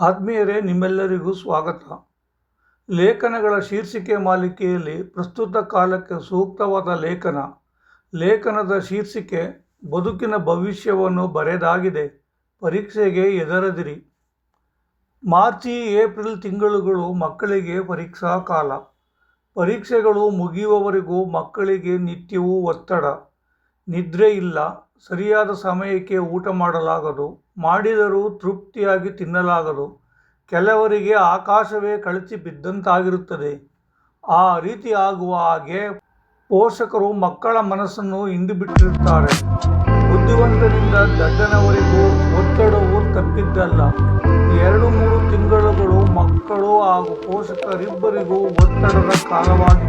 ಆತ್ಮೀಯರೇ, ನಿಮ್ಮೆಲ್ಲರಿಗೂ ಸ್ವಾಗತ. ಲೇಖನಗಳ ಶೀರ್ಷಿಕೆ ಮಾಲಿಕೆಯಲ್ಲಿ ಪ್ರಸ್ತುತ ಕಾಲಕ್ಕೆ ಸೂಕ್ತವಾದ ಲೇಖನ. ಲೇಖನದ ಶೀರ್ಷಿಕೆ, ಬದುಕಿನ ಭವಿಷ್ಯವನ್ನು ಬರೆದಾಗಿದೆ. ಪರೀಕ್ಷೆಗೆ ಎದರದಿರಿ ಮಾರ್ಚಿ, ಏಪ್ರಿಲ್ ತಿಂಗಳುಗಳು ಮಕ್ಕಳಿಗೆ ಪರೀಕ್ಷಾ ಕಾಲ. ಪರೀಕ್ಷೆಗಳು ಮುಗಿಯುವವರೆಗೂ ಮಕ್ಕಳಿಗೆ ನಿತ್ಯವೂ ಒತ್ತಡ. ನಿದ್ರೆ ಇಲ್ಲ. ಸರಿಯಾದ ಸಮಯಕ್ಕೆ ಊಟ ಮಾಡಲಾಗದು. ಮಾಡಿದರೂ ತೃಪ್ತಿಯಾಗಿ ತಿನ್ನಲಾಗದು. ಕೆಲವರಿಗೆ ಆಕಾಶವೇ ಕಳಚಿ ಬಿದ್ದಂತಾಗಿರುತ್ತದೆ. ಆ ರೀತಿ ಆಗುವ ಹಾಗೆ ಪೋಷಕರು ಮಕ್ಕಳ ಮನಸ್ಸನ್ನು ಹಿಂಡಿಬಿಟ್ಟಿರುತ್ತಾರೆ. ಬುದ್ಧಿವಂತರಿಂದ ದಡ್ಡನವರಿಗೂ ಒತ್ತಡವು ತಪ್ಪಿದ್ದಲ್ಲ. ಎರಡು ಮೂರು ತಿಂಗಳುಗಳು ಮಕ್ಕಳು ಹಾಗೂ ಪೋಷಕರಿಬ್ಬರಿಗೂ ಒತ್ತಡದ ಕಾಲವಾಗಿ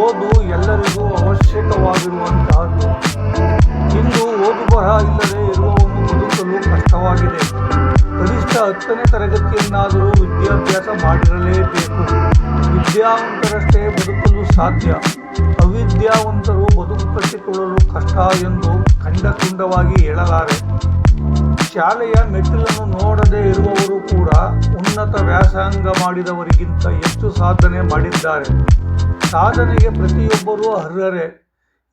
ಓದು ಎಲ್ಲರಿಗೂ ಅವಶ್ಯಕವಾಗಿರುವಂತಹದ್ದು. ಇಂದು ಓದು ಬರಹ ಇಲ್ಲದೆ ಇರುವವನು ಕಷ್ಟವಾಗಿದೆ ಕನಿಷ್ಠ ಹತ್ತನೇ ತರಗತಿಯನ್ನಾದರೂ ವಿದ್ಯಾಭ್ಯಾಸ ಮಾಡಿರಲೇಬೇಕು. ವಿದ್ಯಾವಂತರಷ್ಟೇ ಬದುಕಲು ಸಾಧ್ಯ. ಅವಿದ್ಯಾವಂತರು ಬದುಕು ಕಟ್ಟಿಕೊಳ್ಳಲು ಕಷ್ಟ ಎಂದು ಖಂಡತುಂಡವಾಗಿ ಹೇಳಲಾರೆ. ಶಾಲೆಯ ಮೆಟ್ಟಿಲನ್ನು ನೋಡದೇ ಇರುವವರು ಕೂಡ ಉನ್ನತ ವ್ಯಾಸಂಗ ಮಾಡಿದವರಿಗಿಂತ ಹೆಚ್ಚು ಸಾಧನೆ ಮಾಡಿದ್ದಾರೆ. ಸಾಧನೆಗೆ ಪ್ರತಿಯೊಬ್ಬರೂ ಅರ್ಹರೇ.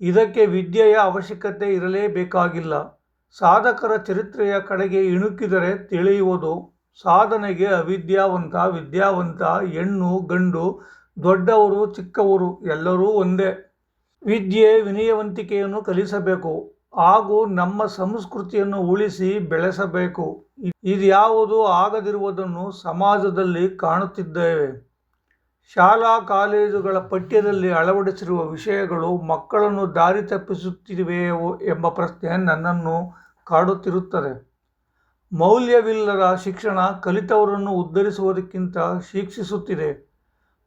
ಇದಕ್ಕೆ ವಿದ್ಯೆಯ ಅವಶ್ಯಕತೆ ಇರಲೇಬೇಕಾಗಿಲ್ಲ. ಸಾಧಕರ ಚರಿತ್ರೆಯ ಕಡೆಗೆ ಇಣುಕಿದರೆ ತಿಳಿಯುವುದು ಸಾಧನೆಗೆ ಅವಿದ್ಯಾವಂತ, ವಿದ್ಯಾವಂತ, ಹೆಣ್ಣು, ಗಂಡು, ದೊಡ್ಡವರು, ಚಿಕ್ಕವರು, ಎಲ್ಲರೂ ಒಂದೇ. ವಿದ್ಯೆ ವಿನಯವಂತಿಕೆಯನ್ನು ಕಲಿಸಬೇಕು. ಹಾಗೂ ನಮ್ಮ ಸಂಸ್ಕೃತಿಯನ್ನು ಉಳಿಸಿ ಬೆಳೆಸಬೇಕು. ಇದ್ಯಾವುದು ಆಗದಿರುವುದನ್ನು ಸಮಾಜದಲ್ಲಿ ಕಾಣುತ್ತಿದ್ದೇವೆ. ಶಾಲಾ ಕಾಲೇಜುಗಳ ಪಠ್ಯದಲ್ಲಿ ಅಳವಡಿಸಿರುವ ವಿಷಯಗಳು ಮಕ್ಕಳನ್ನು ದಾರಿ ತಪ್ಪಿಸುತ್ತಿವೆಯೋ ಎಂಬ ಪ್ರಶ್ನೆ ನನ್ನನ್ನು ಕಾಡುತ್ತಿರುತ್ತದೆ. ಮೌಲ್ಯವಿಲ್ಲದ ಶಿಕ್ಷಣ ಕಲಿತವರನ್ನು ಉದ್ಧರಿಸುವುದಕ್ಕಿಂತ ಶಿಕ್ಷಿಸುತ್ತಿದೆ.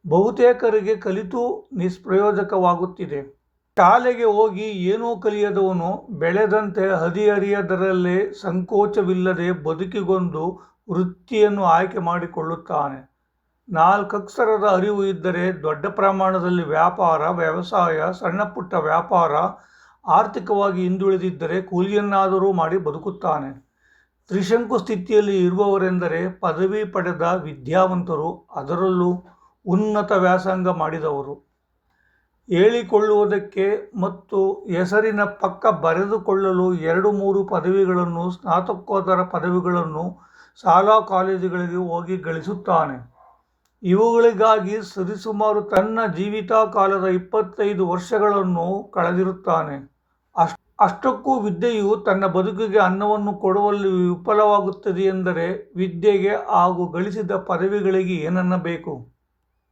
ಬಹುತೇಕರಿಗೆ ಕಲಿತು ನಿಷ್ಪ್ರಯೋಜಕವಾಗುತ್ತಿದೆ. ಶಾಲೆಗೆ ಹೋಗಿ ಏನೂ ಕಲಿಯದವನು ಬೆಳೆದಂತೆ ಹದಿಹರಿಯದರಲ್ಲೇ ಸಂಕೋಚವಿಲ್ಲದೆ ಬದುಕಿಗೊಂದು ವೃತ್ತಿಯನ್ನು ಆಯ್ಕೆ ಮಾಡಿಕೊಳ್ಳುತ್ತಾನೆ. ನಾಲ್ಕಕ್ಷರದ ಅರಿವು ಇದ್ದರೆ ದೊಡ್ಡ ಪ್ರಮಾಣದಲ್ಲಿ ವ್ಯಾಪಾರ, ವ್ಯವಸಾಯ ಸಣ್ಣ ಪುಟ್ಟ ವ್ಯಾಪಾರ ಆರ್ಥಿಕವಾಗಿ ಹಿಂದುಳಿದಿದ್ದರೆ ಕೂಲಿಯನ್ನಾದರೂ ಮಾಡಿ ಬದುಕುತ್ತಾನೆ. ತ್ರಿಶಂಕು ಸ್ಥಿತಿಯಲ್ಲಿ ಇರುವವರೆಂದರೆ ಪದವಿ ಪಡೆದ ವಿದ್ಯಾವಂತರು, ಅದರಲ್ಲೂ ಉನ್ನತ ವ್ಯಾಸಂಗ ಮಾಡಿದವರು. ಹೇಳಿಕೊಳ್ಳುವುದಕ್ಕೆ ಮತ್ತು ಹೆಸರಿನ ಪಕ್ಕ ಬರೆದುಕೊಳ್ಳಲು ಎರಡು ಮೂರು ಪದವಿಗಳನ್ನು, ಸ್ನಾತಕೋತ್ತರ ಪದವಿಗಳನ್ನು ಶಾಲಾ ಕಾಲೇಜುಗಳಿಗೆ ಹೋಗಿ ಗಳಿಸುತ್ತಾನೆ. ಇವುಗಳಿಗಾಗಿ ಸರಿಸುಮಾರು ತನ್ನ ಜೀವಿತ ಕಾಲದ ಇಪ್ಪತ್ತೈದು ವರ್ಷಗಳನ್ನು ಕಳೆದಿರುತ್ತಾನೆ. ಅಷ್ಟಕ್ಕೂ ವಿದ್ಯೆಯು ತನ್ನ ಬದುಕಿಗೆ ಅನ್ನವನ್ನು ಕೊಡುವಲ್ಲಿ ವಿಫಲವಾಗುತ್ತದೆ ಎಂದರೆ ವಿದ್ಯೆಗೆ ಹಾಗೂ ಗಳಿಸಿದ ಪದವಿಗಳಿಗೆ ಏನನ್ನಬೇಕು?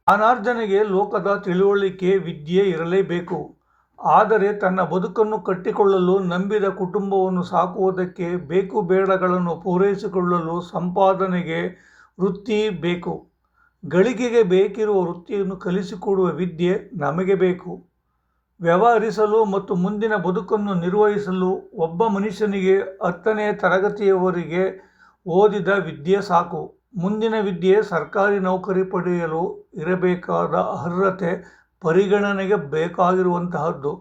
ಅನಾರ್ಜನೆಗೆ ಲೋಕದ ತಿಳುವಳಿಕೆ, ವಿದ್ಯೆ ಇರಲೇಬೇಕು. ಆದರೆ ತನ್ನ ಬದುಕನ್ನು ಕಟ್ಟಿಕೊಳ್ಳಲು, ನಂಬಿದ ಕುಟುಂಬವನ್ನು ಸಾಕುವುದಕ್ಕೆ ಬೇಕು ಬೇಡಗಳನ್ನು ಪೂರೈಸಿಕೊಳ್ಳಲು ಸಂಪಾದನೆಗೆ ವೃತ್ತಿ ಬೇಕು. ಗಳಿಕೆಗೆ ಬೇಕಿರುವ ವೃತ್ತಿಯನ್ನು ಕಲಿಸಿಕೊಡುವ ವಿದ್ಯೆ ನಮಗೆ ಬೇಕು. ವ್ಯವಹರಿಸಲು ಮತ್ತು ಮುಂದಿನ ಬದುಕನ್ನು ನಿರ್ವಹಿಸಲು ಒಬ್ಬ ಮನುಷ್ಯನಿಗೆ ಹತ್ತನೇ ತರಗತಿಯವರೆಗೆ ಓದಿದ ವಿದ್ಯೆ ಸಾಕು. ಮುಂದಿನ ವಿದ್ಯೆ ಸರ್ಕಾರಿ ನೌಕರಿ ಪಡೆಯಲು ಇರಬೇಕಾದ ಅರ್ಹತೆ ಪರಿಗಣನೆಗೆ ಬೇಕಾಗಿರುವಂತಹದ್ದು.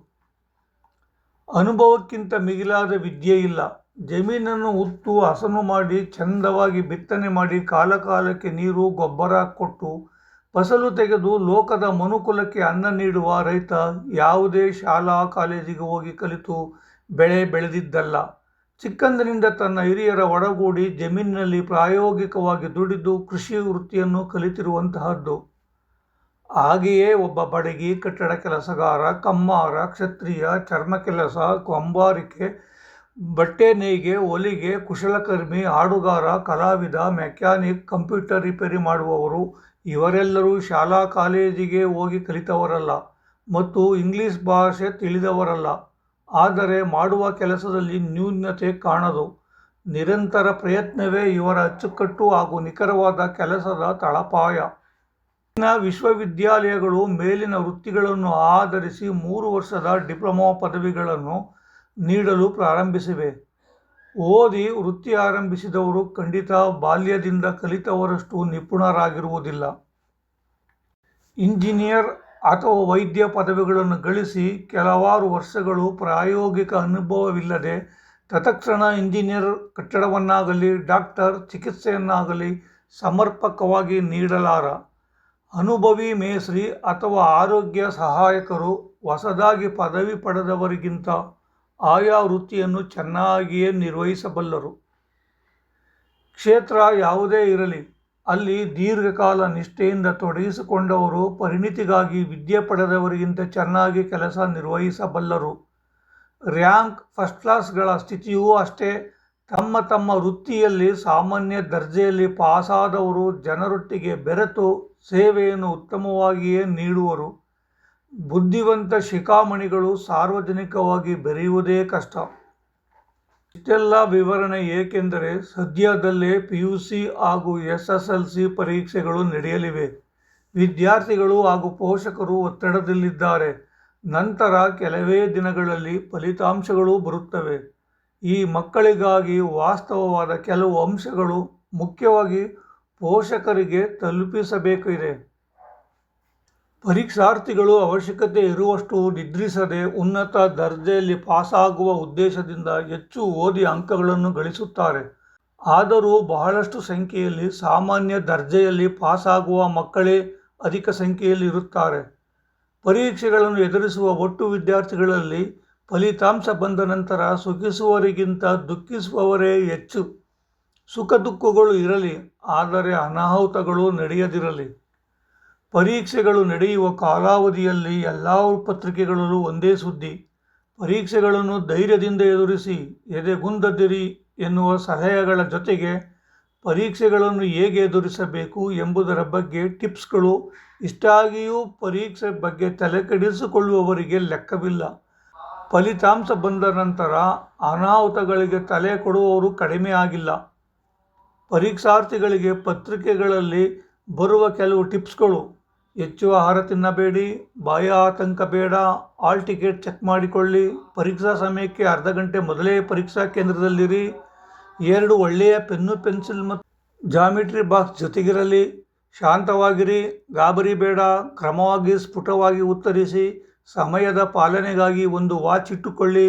ಅನುಭವಕ್ಕಿಂತ ಮಿಗಿಲಾದ ವಿದ್ಯೆ ಇಲ್ಲ. ಜಮೀನನ್ನು ಉತ್ತು ಹಸನು ಮಾಡಿ, ಚಂದವಾಗಿ ಬಿತ್ತನೆ ಮಾಡಿ ಕಾಲಕಾಲಕ್ಕೆ ನೀರು, ಗೊಬ್ಬರ ಕೊಟ್ಟು ಫಸಲು ತೆಗೆದು ಲೋಕದ ಮನುಕುಲಕ್ಕೆ ಅನ್ನ ನೀಡುವ ರೈತ ಯಾವುದೇ ಶಾಲಾ ಕಾಲೇಜಿಗೆ ಹೋಗಿ ಕಲಿತು ಬೆಳೆ ಬೆಳೆದಿದ್ದಲ್ಲ. ಚಿಕ್ಕಂದಿನಿಂದ ತನ್ನ ಹಿರಿಯರ ಒಡಗೂಡಿ ಜಮೀನಿನಲ್ಲಿ ಪ್ರಾಯೋಗಿಕವಾಗಿ ದುಡಿದು ಕೃಷಿ ವೃತ್ತಿಯನ್ನು ಕಲಿತಿರುವಂತಹದ್ದು. ಹಾಗೆಯೇ ಒಬ್ಬ ಬಡಗಿ, ಕಟ್ಟಡ ಕೆಲಸಗಾರ, ಕಮ್ಮಾರ, ಕ್ಷತ್ರಿಯ, ಚರ್ಮ ಕೆಲಸ, ಕೊಂಬಾರಿಕೆ ಬಟ್ಟೆ ನೇಯ್ಗೆ ಹೊಲಿಗೆ ಕುಶಲಕರ್ಮಿ, ಹಾಡುಗಾರ, ಕಲಾವಿದ, ಮೆಕ್ಯಾನಿಕ್, ಕಂಪ್ಯೂಟರ್ ರಿಪೇರಿ ಮಾಡುವವರು ಇವರೆಲ್ಲರೂ ಶಾಲಾ ಕಾಲೇಜಿಗೆ ಹೋಗಿ ಕಲಿತವರಲ್ಲ ಮತ್ತು ಇಂಗ್ಲೀಷ್ ಭಾಷೆ ತಿಳಿದವರಲ್ಲ. ಆದರೆ ಮಾಡುವ ಕೆಲಸದಲ್ಲಿ ನ್ಯೂನ್ಯತೆ ಕಾಣದು. ನಿರಂತರ ಪ್ರಯತ್ನವೇ ಇವರ ಅಚ್ಚುಕಟ್ಟು ಹಾಗೂ ನಿಖರವಾದ ಕೆಲಸದ ತಳಪಾಯ. ಇನ್ನು ವಿಶ್ವವಿದ್ಯಾಲಯಗಳು ಮೇಲಿನ ವೃತ್ತಿಗಳನ್ನು ಆಧರಿಸಿ ಮೂರು ವರ್ಷದ ಡಿಪ್ಲೊಮಾ ಪದವಿಗಳನ್ನು ನೀಡಲು ಪ್ರಾರಂಭಿಸಿವೆ. ಓದಿ ವೃತ್ತಿ ಆರಂಭಿಸಿದವರು ಖಂಡಿತ ಬಾಲ್ಯದಿಂದ ಕಲಿತವರಷ್ಟು ನಿಪುಣರಾಗಿರುವುದಿಲ್ಲ. ಇಂಜಿನಿಯರ್ ಅಥವಾ ವೈದ್ಯ ಪದವಿಗಳನ್ನು ಗಳಿಸಿ ಕೆಲವಾರು ವರ್ಷಗಳು ಪ್ರಾಯೋಗಿಕ ಅನುಭವವಿಲ್ಲದೆ ತತ್ಕ್ಷಣ ಇಂಜಿನಿಯರ್ ಕಟ್ಟಡವನ್ನಾಗಲಿ, ಡಾಕ್ಟರ್ ಚಿಕಿತ್ಸೆಯನ್ನಾಗಲಿ ಸಮರ್ಪಕವಾಗಿ ನೀಡಲಾರ. ಅನುಭವಿ ಮೇಸ್ತ್ರಿ ಅಥವಾ ಆರೋಗ್ಯ ಸಹಾಯಕರು ಹೊಸದಾಗಿ ಪದವಿ ಪಡೆದವರಿಗಿಂತ ಆಯಾ ವೃತ್ತಿಯನ್ನು ಚೆನ್ನಾಗಿಯೇ ನಿರ್ವಹಿಸಬಲ್ಲರು. ಕ್ಷೇತ್ರ ಯಾವುದೇ ಇರಲಿ, ಅಲ್ಲಿ ದೀರ್ಘಕಾಲ ನಿಷ್ಠೆಯಿಂದ ತೊಡಗಿಸಿಕೊಂಡವರು ಪರಿಣಿತಿಗಾಗಿ ವಿದ್ಯೆ ಪಡೆದವರಿಗಿಂತ ಚೆನ್ನಾಗಿ ಕೆಲಸ ನಿರ್ವಹಿಸಬಲ್ಲರು. ರ್ಯಾಂಕ್ ಫಸ್ಟ್ ಕ್ಲಾಸ್ಗಳ ಸ್ಥಿತಿಯೂ ಅಷ್ಟೇ. ತಮ್ಮ ತಮ್ಮ ವೃತ್ತಿಯಲ್ಲಿ ಸಾಮಾನ್ಯ ದರ್ಜೆಯಲ್ಲಿ ಪಾಸಾದವರು ಜನರೊಟ್ಟಿಗೆ ಬೆರೆತು ಸೇವೆಯನ್ನು ಉತ್ತಮವಾಗಿಯೇ ನೀಡುವರು. ಬುದ್ಧಿವಂತ ಶಿಖಾಮಣಿಗಳು ಸಾರ್ವಜನಿಕವಾಗಿ ಬೆರೆಯುವುದೇ ಕಷ್ಟ. ಇಷ್ಟೆಲ್ಲ ವಿವರಣೆ ಏಕೆಂದರೆ ಸದ್ಯದಲ್ಲೇ ಪಿ ಯು ಸಿ ಹಾಗೂ ಎಸ್ ಎಸ್ ಎಲ್ ಸಿ ಪರೀಕ್ಷೆಗಳು ನಡೆಯಲಿವೆ. ವಿದ್ಯಾರ್ಥಿಗಳು ಹಾಗೂ ಪೋಷಕರು ಒತ್ತಡದಲ್ಲಿದ್ದಾರೆ. ನಂತರ ಕೆಲವೇ ದಿನಗಳಲ್ಲಿ ಫಲಿತಾಂಶಗಳು ಬರುತ್ತವೆ. ಈ ಮಕ್ಕಳಿಗಾಗಿ ವಾಸ್ತವವಾದ ಕೆಲವು ಅಂಶಗಳು ಮುಖ್ಯವಾಗಿ ಪೋಷಕರಿಗೆ ತಲುಪಿಸಬೇಕಿದೆ. ಪರೀಕ್ಷಾರ್ಥಿಗಳು ಅವಶ್ಯಕತೆ ಇರುವಷ್ಟು ನಿದ್ರಿಸದೆ ಉನ್ನತ ದರ್ಜೆಯಲ್ಲಿ ಪಾಸಾಗುವ ಉದ್ದೇಶದಿಂದ ಹೆಚ್ಚು ಓದಿ ಅಂಕಗಳನ್ನು ಗಳಿಸುತ್ತಾರೆ. ಆದರೂ ಬಹಳಷ್ಟು ಸಂಖ್ಯೆಯಲ್ಲಿ ಸಾಮಾನ್ಯ ದರ್ಜೆಯಲ್ಲಿ ಪಾಸಾಗುವ ಮಕ್ಕಳೇ ಅಧಿಕ ಸಂಖ್ಯೆಯಲ್ಲಿ ಇರುತ್ತಾರೆ. ಪರೀಕ್ಷೆಗಳನ್ನು ಎದುರಿಸುವ ಒಟ್ಟು ವಿದ್ಯಾರ್ಥಿಗಳಲ್ಲಿ ಫಲಿತಾಂಶ ಬಂದ ನಂತರ ಸುಖಿಸುವವರಿಗಿಂತ ದುಃಖಿಸುವವರೇ ಹೆಚ್ಚು. ಸುಖ ದುಃಖಗಳು ಇರಲಿ, ಆದರೆ ಅನಾಹುತಗಳು ನಡೆಯದಿರಲಿ. ಪರೀಕ್ಷೆಗಳು ನಡೆಯುವ ಕಾಲಾವಧಿಯಲ್ಲಿ ಎಲ್ಲ ಪತ್ರಿಕೆಗಳಲ್ಲೂ ಒಂದೇ ಸುದ್ದಿ. ಪರೀಕ್ಷೆಗಳನ್ನು ಧೈರ್ಯದಿಂದ ಎದುರಿಸಿ ಎದೆಗುಂದದಿರಿ ಎನ್ನುವ ಸಲಹೆಗಳ ಜೊತೆಗೆ ಪರೀಕ್ಷೆಗಳನ್ನು ಹೇಗೆ ಎದುರಿಸಬೇಕು ಎಂಬುದರ ಬಗ್ಗೆ ಟಿಪ್ಸ್ಗಳು ಇಷ್ಟಾಗಿಯೂ ಪರೀಕ್ಷೆ ಬಗ್ಗೆ ತಲೆಕೆಡಿಸಿಕೊಳ್ಳುವವರಿಗೆ ಲೆಕ್ಕವಿಲ್ಲ. ಫಲಿತಾಂಶ ಬಂದ ನಂತರ ಅನಾಹುತಗಳಿಗೆ ತಲೆ ಕೊಡುವವರು ಕಡಿಮೆ ಆಗಿಲ್ಲ. ಪರೀಕ್ಷಾರ್ಥಿಗಳಿಗೆ ಪತ್ರಿಕೆಗಳಲ್ಲಿ ಬರುವ ಕೆಲವು ಟಿಪ್ಸ್ಗಳು. ಹೆಚ್ಚು ಆಹಾರ ತಿನ್ನಬೇಡಿ ಬಾಯ ಆತಂಕ ಬೇಡ, ಆಲ್ ಟಿಕೆಟ್ ಚೆಕ್ ಮಾಡಿಕೊಳ್ಳಿ, ಪರೀಕ್ಷಾ ಸಮಯಕ್ಕೆ ಅರ್ಧ ಗಂಟೆ ಮೊದಲೇ ಪರೀಕ್ಷಾ ಕೇಂದ್ರದಲ್ಲಿರಿ. ಎರಡು ಒಳ್ಳೆಯ ಪೆನ್ನು, ಪೆನ್ಸಿಲ್ ಮತ್ತು ಜಾಮಿಟ್ರಿ ಬಾಕ್ಸ್ ಜೊತೆಗಿರಲಿ. ಶಾಂತವಾಗಿರಿ, ಗಾಬರಿ ಬೇಡ, ಕ್ರಮವಾಗಿ ಸ್ಫುಟವಾಗಿ ಉತ್ತರಿಸಿ, ಸಮಯದ ಪಾಲನೆಗಾಗಿ ಒಂದು ವಾಚ್ ಇಟ್ಟುಕೊಳ್ಳಿ.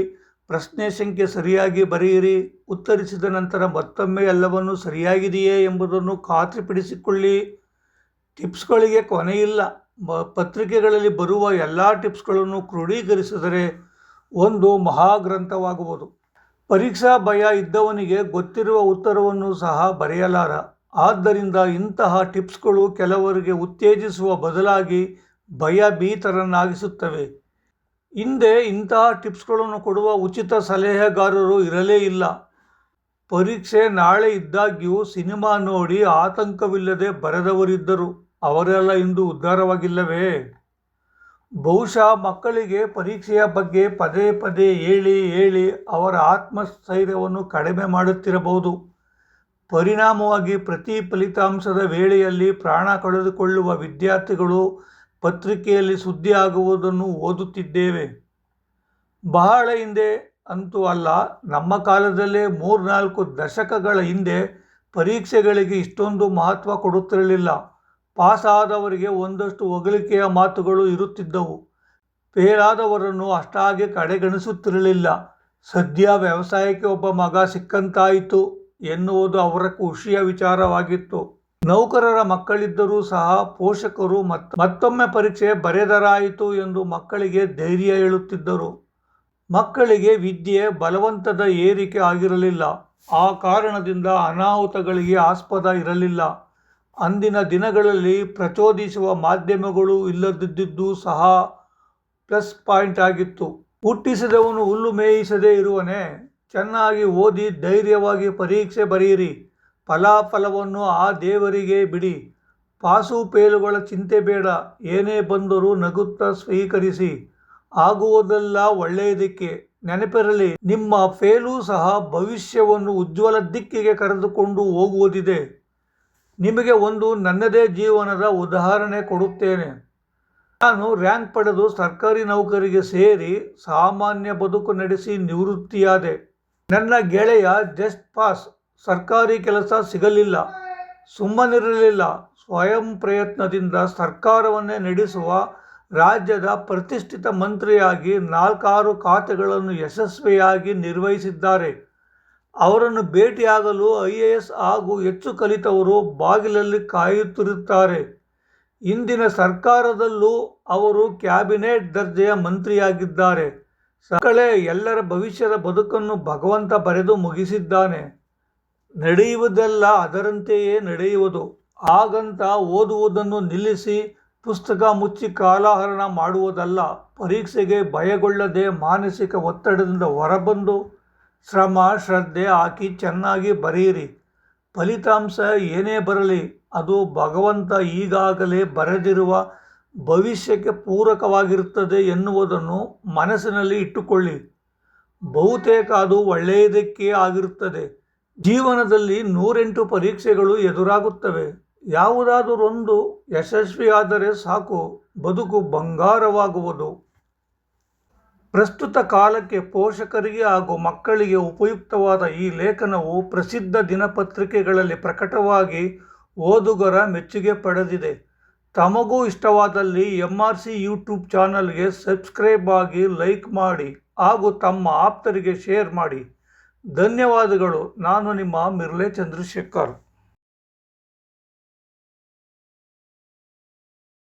ಪ್ರಶ್ನೆ ಸಂಖ್ಯೆ ಸರಿಯಾಗಿ ಬರೆಯಿರಿ, ಉತ್ತರಿಸಿದ ನಂತರ ಮತ್ತೊಮ್ಮೆ ಎಲ್ಲವನ್ನೂ ಸರಿಯಾಗಿದೆಯೇ ಎಂಬುದನ್ನು ಖಾತ್ರಿಪಡಿಸಿಕೊಳ್ಳಿ. ಟಿಪ್ಸ್ಗಳಿಗೆ ಕೊನೆಯಿಲ್ಲ ಬ ಪತ್ರಿಕೆಗಳಲ್ಲಿ ಬರುವ ಎಲ್ಲ ಟಿಪ್ಸ್ಗಳನ್ನು ಕ್ರೋಢೀಕರಿಸಿದರೆ ಒಂದು ಮಹಾಗ್ರಂಥವಾಗುವುದು ಪರೀಕ್ಷಾ ಭಯ ಇದ್ದವನಿಗೆ ಗೊತ್ತಿರುವ ಉತ್ತರವನ್ನು ಸಹ ಬರೆಯಲಾರ. ಆದ್ದರಿಂದ ಇಂತಹ ಟಿಪ್ಸ್ಗಳು ಕೆಲವರಿಗೆ ಉತ್ತೇಜಿಸುವ ಬದಲಾಗಿ ಭಯ ಭೀತರನ್ನಾಗಿಸುತ್ತವೆ ಹಿಂದೆ ಇಂತಹ ಟಿಪ್ಸ್ಗಳನ್ನು ಕೊಡುವ ಉಚಿತ ಸಲಹೆಗಾರರು ಇರಲೇ ಇಲ್ಲ. ಪರೀಕ್ಷೆ ನಾಳೆ ಇದ್ದಾಗ್ಯೂ ಸಿನಿಮಾ ನೋಡಿ ಆತಂಕವಿಲ್ಲದೆ ಬರೆದವರಿದ್ದರು. ಅವರೆಲ್ಲ ಇಂದು ಉದ್ಧಾರವಾಗಿಲ್ಲವೇ? ಬಹುಶಃ ಮಕ್ಕಳಿಗೆ ಪರೀಕ್ಷೆಯ ಬಗ್ಗೆ ಪದೇ ಪದೇ ಹೇಳಿ ಹೇಳಿ ಅವರ ಆತ್ಮಸ್ಥೈರ್ಯವನ್ನು ಕಡಿಮೆ ಮಾಡುತ್ತಿರಬಹುದು. ಪರಿಣಾಮವಾಗಿ ಪ್ರತಿ ಫಲಿತಾಂಶದ ವೇಳೆಯಲ್ಲಿ ಪ್ರಾಣ ಕಳೆದುಕೊಳ್ಳುವ ವಿದ್ಯಾರ್ಥಿಗಳು ಪತ್ರಿಕೆಯಲ್ಲಿ ಸುದ್ದಿ ಆಗುವುದನ್ನು ಓದುತ್ತಿದ್ದೇವೆ. ಬಹಳ ಹಿಂದೆ ಅಂತೂ ಅಲ್ಲ, ನಮ್ಮ ಕಾಲದಲ್ಲೇ ಮೂರ್ನಾಲ್ಕು ದಶಕಗಳ ಹಿಂದೆ ಪರೀಕ್ಷೆಗಳಿಗೆ ಇಷ್ಟೊಂದು ಮಹತ್ವ ಕೊಡುತ್ತಿರಲಿಲ್ಲ. ಪಾಸಾದವರಿಗೆ ಒಂದಷ್ಟು ಹೊಗಳಿಕೆಯ ಮಾತುಗಳು ಇರುತ್ತಿದ್ದವು. ಫೇಲಾದವರನ್ನು ಅಷ್ಟಾಗಿ ಕಡೆಗಣಿಸುತ್ತಿರಲಿಲ್ಲ. ಸದ್ಯ ವ್ಯವಸಾಯಕ್ಕೆ ಒಬ್ಬ ಮಗ ಸಿಕ್ಕಂತಾಯಿತು ಎನ್ನುವುದು ಅವರ ಖುಷಿಯ ವಿಚಾರವಾಗಿತ್ತು. ನೌಕರರ ಮಕ್ಕಳಿದ್ದರೂ ಸಹ ಪೋಷಕರು ಮತ್ತು, ಮತ್ತೊಮ್ಮೆ ಪರೀಕ್ಷೆ ಬರೆದರಾಯಿತು ಎಂದು ಮಕ್ಕಳಿಗೆ ಧೈರ್ಯ ಹೇಳುತ್ತಿದ್ದರು. ಮಕ್ಕಳಿಗೆ ವಿದ್ಯೆ ಬಲವಂತದ ಏರಿಕೆ ಆಗಿರಲಿಲ್ಲ. ಆ ಕಾರಣದಿಂದ ಅನಾಹುತಗಳಿಗೆ ಆಸ್ಪದ ಇರಲಿಲ್ಲ. ಅಂದಿನ ದಿನಗಳಲ್ಲಿ ಪ್ರಚೋದಿಸುವ ಮಾಧ್ಯಮಗಳು ಇಲ್ಲದಿದ್ದುದು ಸಹ ಪ್ಲಸ್ ಪಾಯಿಂಟ್ ಆಗಿತ್ತು. ಹುಟ್ಟಿಸಿದವನು ಹುಲ್ಲು ಮೇಯಿಸದೇ ಇರುವನೇ, ಚೆನ್ನಾಗಿ ಓದಿ ಧೈರ್ಯವಾಗಿ ಪರೀಕ್ಷೆ ಬರೆಯಿರಿ. ಫಲಾಫಲವನ್ನು ಆ ದೇವರಿಗೆ ಬಿಡಿ. ಪಾಸು ಪೇಲುಗಳ ಚಿಂತೆ ಬೇಡ. ಏನೇ ಬಂದರೂ ನಗುತ್ತಾ ಸ್ವೀಕರಿಸಿ. ಆಗುವುದೆಲ್ಲ ಒಳ್ಳೆಯದಕ್ಕೆ. ನೆನಪಿರಲಿ, ನಿಮ್ಮ ಫೇಲು ಸಹ ಭವಿಷ್ಯವನ್ನು ಉಜ್ವಲ ದಿಕ್ಕಿಗೆ ಕರೆದುಕೊಂಡು ಹೋಗುವುದಿದೆ. ನಿಮಗೆ ಒಂದು ನನ್ನದೇ ಜೀವನದ ಉದಾಹರಣೆ ಕೊಡುತ್ತೇನೆ. ನಾನು ರ್ಯಾಂಕ್ ಪಡೆದು ಸರ್ಕಾರಿ ನೌಕರಿಗೆ ಸೇರಿ ಸಾಮಾನ್ಯ ಬದುಕು ನಡೆಸಿ ನಿವೃತ್ತಿಯಾದೆ. ನನ್ನ ಗೆಳೆಯ ಜಸ್ಟ್ ಪಾಸ್, ಸರ್ಕಾರಿ ಕೆಲಸ ಸಿಗಲಿಲ್ಲ. ಸುಮ್ಮನಿರಲಿಲ್ಲ. ಸ್ವಯಂ ಪ್ರಯತ್ನದಿಂದ ಸರ್ಕಾರವನ್ನೇ ನಡೆಸುವ ರಾಜ್ಯದ ಪ್ರತಿಷ್ಠಿತ ಮಂತ್ರಿಯಾಗಿ ನಾಲ್ಕಾರು ಖಾತೆಗಳನ್ನು ಯಶಸ್ವಿಯಾಗಿ ನಿರ್ವಹಿಸಿದ್ದಾರೆ. ಅವರನ್ನು ಭೇಟಿಯಾಗಲು ಐ ಎ ಎಸ್ ಹಾಗೂ ಹೆಚ್ಚು ಕಲಿತವರು ಬಾಗಿಲಲ್ಲಿ ಕಾಯುತ್ತಿರುತ್ತಾರೆ. ಇಂದಿನ ಸರ್ಕಾರದಲ್ಲೂ ಅವರು ಕ್ಯಾಬಿನೆಟ್ ದರ್ಜೆಯ ಮಂತ್ರಿಯಾಗಿದ್ದಾರೆ. ಸಕಳೆ ಎಲ್ಲರ ಭವಿಷ್ಯದ ಬದುಕನ್ನು ಭಗವಂತ ಬರೆದು ಮುಗಿಸಿದ್ದಾನೆ. ನಡೆಯುವುದೆಲ್ಲ, ಅದರಂತೆಯೇ ನಡೆಯುವುದು. ಹಾಗಂತ ಓದುವುದನ್ನು ನಿಲ್ಲಿಸಿ ಪುಸ್ತಕ ಮುಚ್ಚಿ ಕಾಲಹರಣ ಮಾಡುವುದಲ್ಲ, ಪರೀಕ್ಷೆಗೆ ಭಯಗೊಳ್ಳದೆ ಮಾನಸಿಕ ಒತ್ತಡದಿಂದ ಹೊರಬಂದು ಶ್ರಮ, ಶ್ರದ್ಧೆ ಹಾಕಿ ಚೆನ್ನಾಗಿ ಬರೆಯಿರಿ. ಫಲಿತಾಂಶ ಏನೇ ಬರಲಿ, ಅದು ಭಗವಂತ ಈಗಾಗಲೇ ಬರೆದಿರುವ ಭವಿಷ್ಯಕ್ಕೆ ಪೂರಕವಾಗಿರುತ್ತದೆ ಎನ್ನುವುದನ್ನು ಮನಸ್ಸಿನಲ್ಲಿ ಇಟ್ಟುಕೊಳ್ಳಿ. ಬಹುತೇಕ ಅದು ಒಳ್ಳೆಯದಕ್ಕೆ ಆಗಿರುತ್ತದೆ. ಜೀವನದಲ್ಲಿ ನೂರೆಂಟು ಪರೀಕ್ಷೆಗಳು ಎದುರಾಗುತ್ತವೆ. ಯಾವುದಾದರೊಂದು ಯಶಸ್ವಿಯಾದರೆ ಸಾಕು, ಬದುಕು ಬಂಗಾರವಾಗುವುದು. ಪ್ರಸ್ತುತ ಕಾಲಕ್ಕೆ ಪೋಷಕರಿಗೆ ಹಾಗೂ ಮಕ್ಕಳಿಗೆ ಉಪಯುಕ್ತವಾದ ಈ ಲೇಖನವು ಪ್ರಸಿದ್ಧ ದಿನಪತ್ರಿಕೆಗಳಲ್ಲಿ ಪ್ರಕಟವಾಗಿ ಓದುಗರ ಮೆಚ್ಚುಗೆ ಪಡೆದಿದೆ. ತಮಗೂ ಇಷ್ಟವಾದಲ್ಲಿ ಎಂ ಆರ್ ಸಿ ಯೂಟ್ಯೂಬ್ ಚಾನಲ್ಗೆ ಸಬ್ಸ್ಕ್ರೈಬ್ ಆಗಿ ಲೈಕ್ ಮಾಡಿ ಹಾಗೂ ತಮ್ಮ ಆಪ್ತರಿಗೆ ಶೇರ್ ಮಾಡಿ. ಧನ್ಯವಾದಗಳು. ನಾನು ನಿಮ್ಮ ಮಿರ್ಲೆ ಚಂದ್ರಶೇಖರ್.